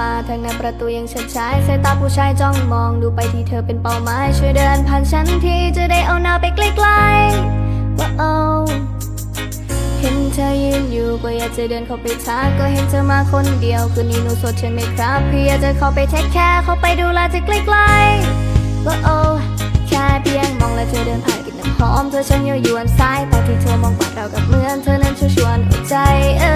มาทางหน้าประตูยังเฉิดฉายสายตาผู้ชายจ้องมองดูไปที่เธอเป็นเป้าหมาย ช่วยเดินผ่านฉันทีจะได้เอาหน้าไปใกล้ๆว่าโอ้เห็นเธอยืนอยู่ก็อยากจะเดินเข้าไปทักก็เห็นเธอมาคนเดียว คืนนี้หนูสดใช่ไหมครับพี่อยากจะเข้าไปเทคแคร์เข้าไปดูแลเธอใกล้ๆว่าโอ้แค่เพียงมองและเธอเดินผ่านกลิ่นน้ำหอมเธอช่างเย้ายวนสายตาที่เธอมองกวาดเรากับเหมือนเธอนั้นชวนชวนหัวใจเอ้ย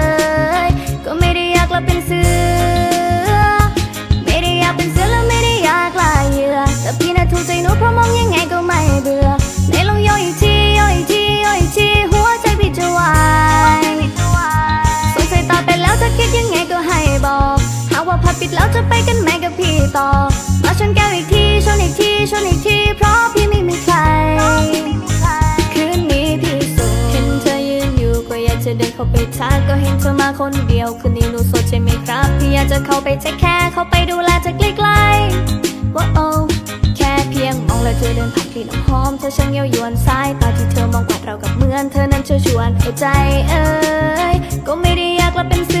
ปิดแล้วจะไปกันไหมกับพี่ต่อ มาชนแก้วอีกทีชนอีกทีชนอีกที เพราะพี่ไม่มีใคร คืนนี้พี่โสดเห็นเธอยืนอยู่ก็อยากจะเดินเข้าไปทักก็เห็นเธอมาคนเดียวคืนนี้หนูโสดใช่ไหมครับ พี่อยากจะเข้าไปเทคแคร์เข้าไปดูแลจากใกล้ๆว่าโอ้แค่เพียงมองแล้วเธอเดินผ่านกลิ่นน้ำหอมเธอช่างเย้ายวนสายตาที่เธอมองกวาดเรากับเหมือนเธอนั้นเชิญชวนหัวใจเอ้ยก็ไม่ได้อยากลับเป็นเสือ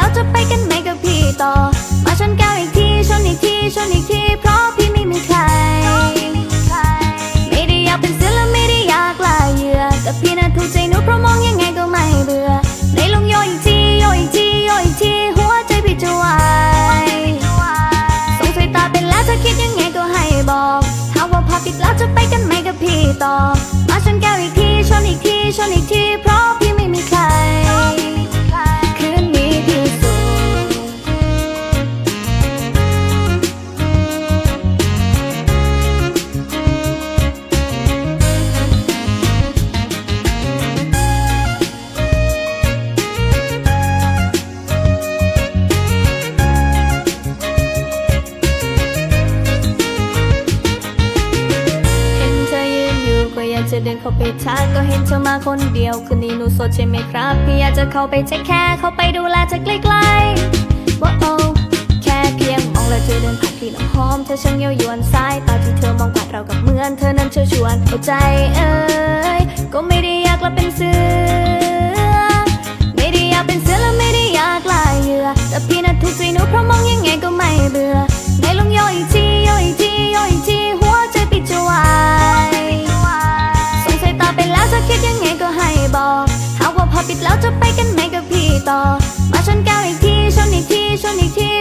แล้วจะไปกันไหมกับพี่ต่อ มาชนแก้วอีกทีชนอีกทีชนอีกทีเพราะพี่ไม่มีใคร ไม่ได้อยากเป็นเสือและไม่ได้อยากลายเหยื่อแต่พี่น่ะถูกใจหนูเพราะมองยังไงก็ไม่เบื่อไหนลงย่อยอีกทีย่อยอีกทีย่อยอีกทีหัวใจพี่จะวายสงสัยตาเป็นแล้วจะคิดยังไงก็ให้บอกหาว่าพอปิดแล้วจะไปกันไหมกับพี่ต่อ มาชนแก้วอีกทีชนอีกทีชนอีกที จะเดินเข้าไปทักก็เห็นเธอมาคนเดียวคืนนี้หนูโสดใช่ไหมครับพี่อยากจะเข้าไปเทคแคร์เข้าไปดูแลเธอใกล้ๆว่าโอ้แค่เพียงมองแล้วเธอเดินผ่านกลิ่น้ำหอมเธอช่างเย้ายวนสายตาที่เธอมองกวาดเรากับเหมือนเธอนั้นเชิญชวนหัวใจเอ้ยก็ไม่ได้อยากลับเป็นเสือไม่ได้อยากเป็นเสือและไม่ได้อยากลายเหยื่อ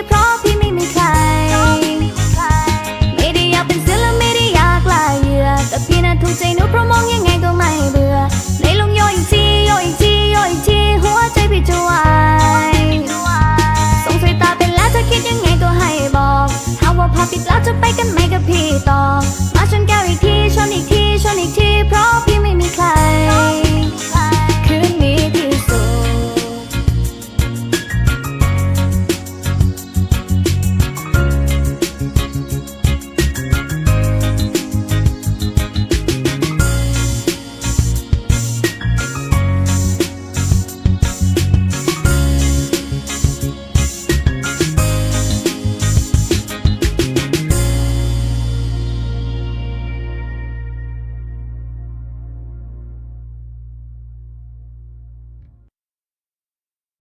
เพราะ